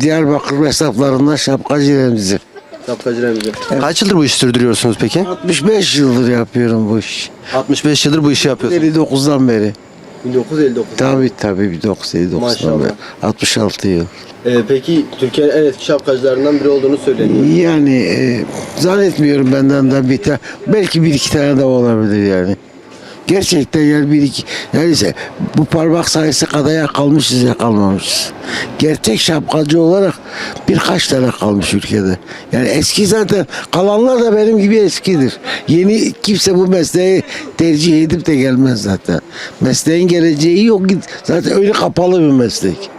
Diyarbakır hesaplarından şapkacı Remzi. Şapkacı Remzi. Kaç yıldır bu işi sürdürüyorsunuz peki? 65 yıldır yapıyorum bu işi. 65 yıldır bu işi yapıyorsunuz. 59'dan beri. 1959. Tabii tabii bir 97 Maşallah. 90'dan beri. 66 yıl. Ee, peki Türkiye'nin en eski şapkacılarından biri olduğunu söyleniyor. Yani e, zannetmiyorum benden de bir tane. Belki bir iki tane de olabilir yani. Gerçekten yani bir iki. İse bu parmak sayısı kadar kalmışız ya kalmamışız. Gerçek şapkacı olarak birkaç tane kalmış ülkede. Yani eski zaten kalanlar da benim gibi eskidir. Yeni kimse bu mesleği tercih edip de gelmez zaten. Mesleğin geleceği yok. Zaten öyle kapalı bir meslek.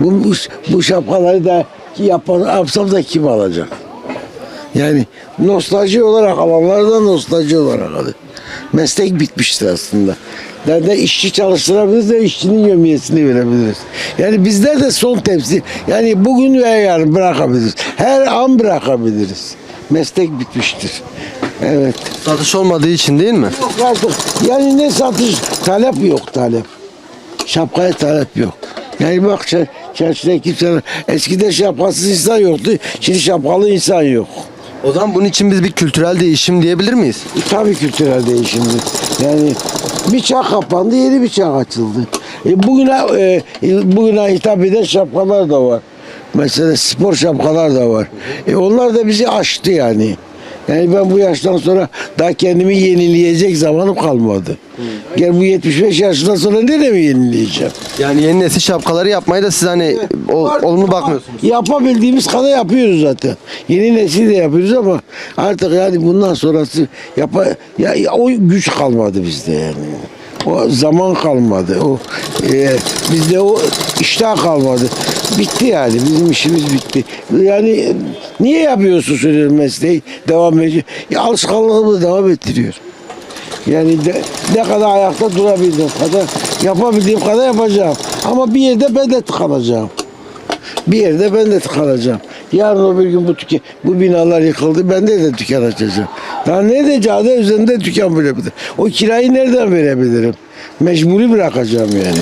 Bu, bu, şapkaları da yapan, yapsam da kim alacak? Yani nostalji olarak alanlar da nostalji olarak alır. Meslek bitmiştir aslında. Nerede işçi çalıştırabiliriz de işçinin yömiyesini verebiliriz. Yani bizler de son tepsi. Yani bugün veya yarın bırakabiliriz. Her an bırakabiliriz. Meslek bitmiştir. Evet. Satış olmadığı için değil mi? Yok artık. Yani ne satış? Talep yok talep. Şapkaya talep yok. Yani bak çar- çarşıda kimse eskiden şapkasız insan yoktu. Şimdi şapkalı insan yok. O zaman bunun için biz bir kültürel değişim diyebilir miyiz? Tabii kültürel değişimdi. Yani bir çağ kapandı, yeni bir çağ açıldı. E bugüne e, bugüne hitap eden şapkalar da var. Mesela spor şapkalar da var. E onlar da bizi aştı yani. Yani ben bu yaştan sonra daha kendimi yenileyecek zamanım kalmadı. Gel bu 75 yaşından sonra nereye yenileyeceğim? Yani yeni nesil şapkaları yapmaya da siz hani ol- olumlu bakmıyorsunuz. Yapabildiğimiz kadar yapıyoruz zaten. Yeni nesil de yapıyoruz ama artık yani bundan sonrası yapa, ya, ya o güç kalmadı bizde yani. O zaman kalmadı. O e, bizde o iştah kalmadı. Bitti yani. Bizim işimiz bitti. Yani niye yapıyorsun sürekli mesleği? Devam ediyor. Ya alışkanlığımızı devam ettiriyor. Yani de, ne kadar ayakta durabildiğim kadar yapabildiğim kadar yapacağım. Ama bir yerde ben de tıkanacağım. Bir yerde ben de tıkanacağım. Yarın öbür gün bu tüke, bu binalar yıkıldı. Ben de de dükkan açacağım. Daha ne edeceğim? de üzerinde dükkan bilebilirim. O kirayı nereden verebilirim? Mecburi bırakacağım yani.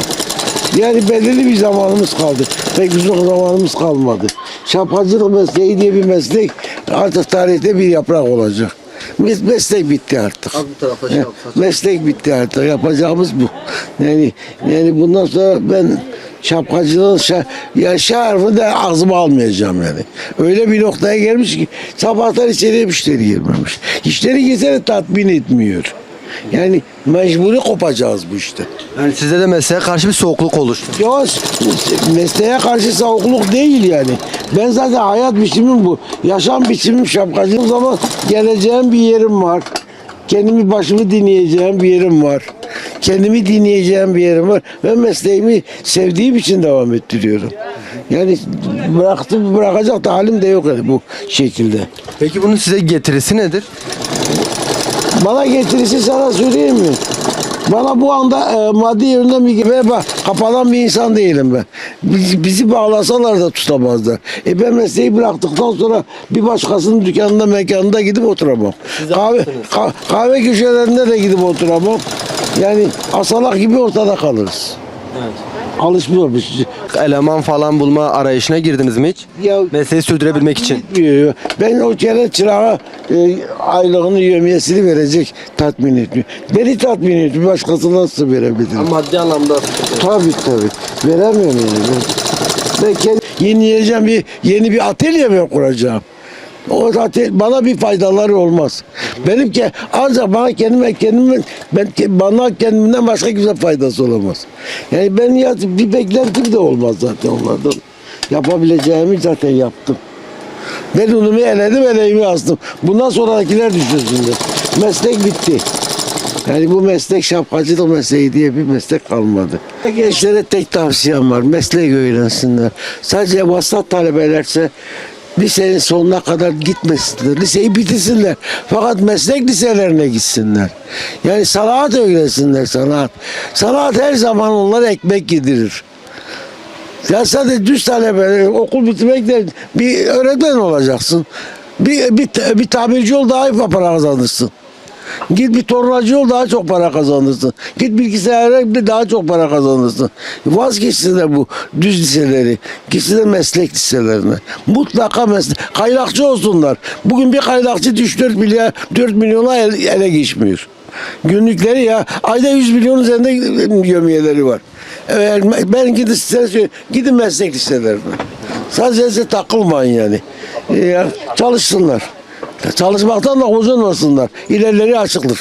Yani belirli bir zamanımız kaldı. Pek uzun zamanımız kalmadı. Şapkacılık mesleği diye bir meslek artık tarihte bir yaprak olacak. Mes- Meslek bitti artık. Tarafa şey. Meslek bitti artık. Yapacağımız bu. Yani yani bundan sonra ben şapkacılığın şa, ya şarfı da ağzıma almayacağım yani. Öyle bir noktaya gelmiş ki sabahtan içeriye müşteri girmemiş. İşleri de tatmin etmiyor. Yani mecburi kopacağız bu işte. Yani sizde de mesleğe karşı bir soğukluk oluştu. Ya mesleğe karşı soğukluk değil yani. Ben zaten hayat biçimim bu. Yaşam biçimim şapkacılık zaman geleceğim bir yerim var. Kendimi başımı dinleyeceğim bir yerim var. Kendimi dinleyeceğim bir yerim var. Ve mesleğimi sevdiğim için devam ettiriyorum. Yani bıraktım bırakacak da halim de yok yani bu şekilde. Peki bunun size getirisi nedir? Bana getirisi sana söyleyeyim mi? Bana bu anda e, maddi yönden bir ve bak kapanan bir insan değilim ben. Bizi, bizi bağlasalar da tutamazlar. E ben mesleği bıraktıktan sonra bir başkasının dükkanında mekanında gidip oturamam. Kahve, ka- kahve köşelerinde de gidip oturamam. Yani asalak gibi ortada kalırız. Alışmıyormuş. Eleman falan bulma arayışına girdiniz mi hiç? Ya Mesleği sürdürebilmek için. Bitmiyor. Ben o kere çırağa e, aylığını yömiyesini verecek tatmin etmiyor. Beni tatmin etmiyor. Başkası nasıl verebilirim? Maddi anlamda. Tabii tabii. Veremiyorum yani. Ben, ben kendi yenileyeceğim bir yeni bir atölye mi kuracağım? O atölye bana bir faydaları olmaz. Benim ki ancak bana kendime kendime ben bana kendimden başka kimse faydası olamaz. Yani ben ya bir beklentim de olmaz zaten onlardan. Yapabileceğimi zaten yaptım. Ben unumu eledim, eleğimi astım. Bundan sonrakiler düşünsünler. Meslek bitti. Yani bu meslek şapkacılık mesleği diye bir meslek kalmadı. Gençlere tek tavsiyem var. Mesleği öğrensinler. Sadece vasat talebelerse lisenin sonuna kadar gitmesinler. Liseyi bitirsinler. Fakat meslek liselerine gitsinler. Yani sanat öğrensinler sanat. Sanat her zaman onlara ekmek yedirir. Ya sadece düz talebe, okul bitirmek de bir öğretmen olacaksın. Bir, bir, bir tamirci ol daha iyi para kazanırsın. Git bir tornacı ol daha çok para kazanırsın. Git bilgisayara bir daha çok para kazanırsın. Vazgeçsinler bu düz liseleri. Gitsinler meslek liselerine. Mutlaka meslek. Kaynakçı olsunlar. Bugün bir kaynakçı 3-4 milyar 4 milyona el- ele geçmiyor. Günlükleri ya ayda 100 milyon üzerinde gömiyeleri var. Ben gidin size gidin meslek liselerine. Sadece takılmayın yani. Ee, çalışsınlar. Çalışmaktan da huzurlasınlar. İlerleri açıktır.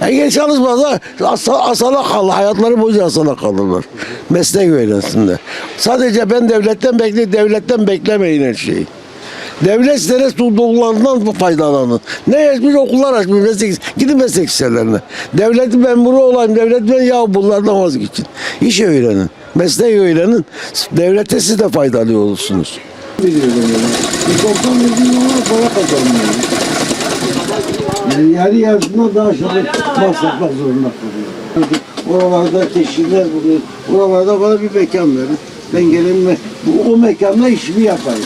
Eğer çalışmazsa asa, asala kalır. Hayatları boyunca asala kalırlar. Meslek öğrensinler. Sadece ben devletten bekle, devletten beklemeyin her şeyi. Devlet size sunduğundan faydalanın. Ne açmış okullar açmış meslek gidin meslek liselerine. Devlet memuru olayım, devlet ben ya bunlardan vazgeçin. İş öğrenin, meslek öğrenin. Devlete siz de faydalı olursunuz. Biliyorum yani. 90 milyon para kazanıyor. Yani yarı yarısından daha çok masraflar zorunda kalıyor. Oralarda teşhirler buluyor. Oralarda bana bir mekan verin. Ben gelin ve o mekanda işimi yapayım.